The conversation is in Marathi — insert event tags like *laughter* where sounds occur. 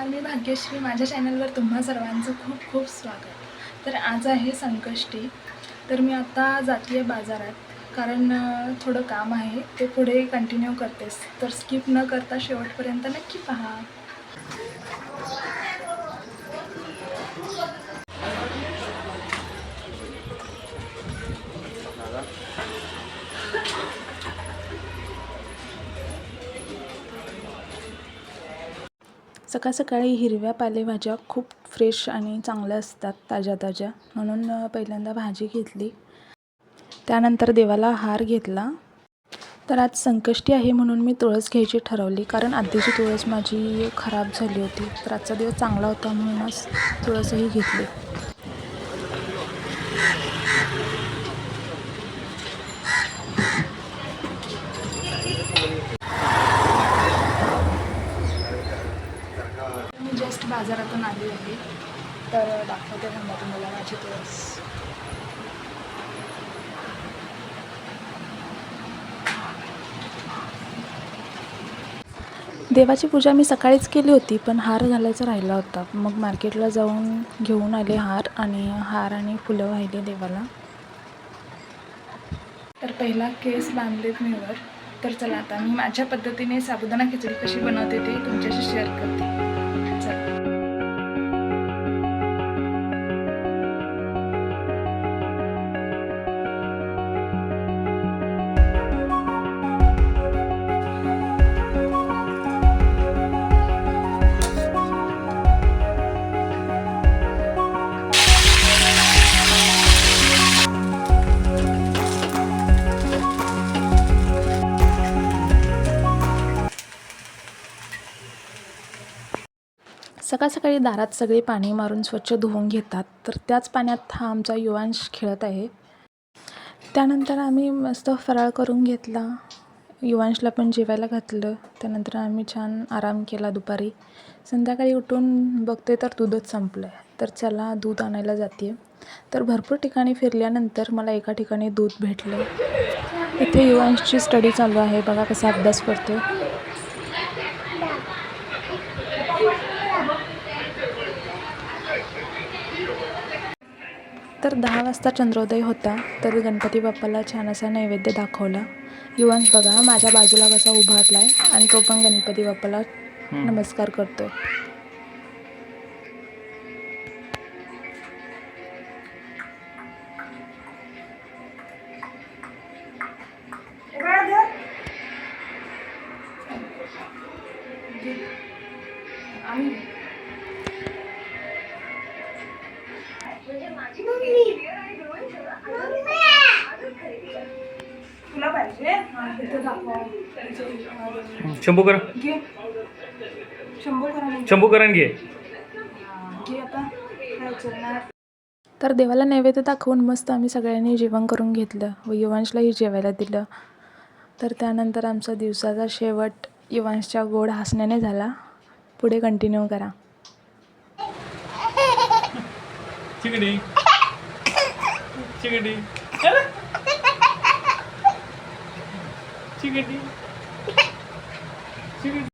नमस्कार मी भाग्यश्री माझ्या चॅनलवर तुम्हा सर्वांचं खूप खूप स्वागत. तर आज आहे संकष्टी. तर मी आता जाते आहे बाजारात कारण थोडं काम आहे ते पुढे कंटिन्यू करतेस. तर स्किप न करता शेवटपर्यंत नक्की पहा. सकाळ सकाळी हिरव्या पालेभाज्या खूप फ्रेश आणि चांगल्या असतात ताज्या ताज्या. म्हणून पहिल्यांदा भाजी घेतली. त्यानंतर देवाला हार घेतला. तर आज संकष्टी आहे म्हणून मी तुळस घ्यायची ठरवली कारण आधीची तुळस माझी खराब झाली होती. तर आजचा दिवस चांगला होता म्हणूनच तुळसही घेतली. मी जस्ट बाजारातून आली होती. तर दाखवते थांबा तुम्हाला माझी तुळस देवाची पूजा मी सकाळीच केली होती पण हार घालायचा राहिला होता. मग मार्केटला जाऊन घेऊन आले हार आणि हार आणि फुलं वाहिले देवाला. तर पहिला केस बांधलेत मीवर तर चला आता मी माझ्या पद्धतीने साबुदाणा खिचडी कशी बनवते ते तुमच्याशी शेअर करते. सकाळ सकाळी दारात सगळे पाणी मारून स्वच्छ धुवून घेतात. तर त्याच पाण्यात हा आमचा युवांश खेळत आहे. त्यानंतर आम्ही मस्त फराळ करून घेतला. युवांशला पण जेवायला घातलं. त्यानंतर आम्ही छान आराम केला दुपारी. संध्याकाळी उठून बघते तर दूधच संपलं आहे तर चला दूध आणायला जाते तर भरपूर ठिकाणी फिरल्यानंतर मला एका ठिकाणी दूध भेटलं. इथे युवांशची स्टडी चालू आहे. बघा कसा अभ्यास करतो तर दहा वाजता चंद्रोदय होता तर गणपती बाप्पाला छान असा नैवेद्य दाखवला. युवांश बघा माझ्या बाजूला कसा उभारला आहे आणि तो पण गणपती बाप्पाला नमस्कार करतोय. शंभू कर घे. शंभू करण घे तर देवाला नैवेद्य दाखवून मस्त आम्ही सगळ्यांनी जेवण करून घेतलं व युवांशलाही जेवायला दिलं. तर त्यानंतर आमचा दिवसाचा शेवट युवांशच्या गोड हसण्याने झाला. पुढे कंटिन्यू करा. चिकडी. चिकडी. चिकडी चिकडी *laughs*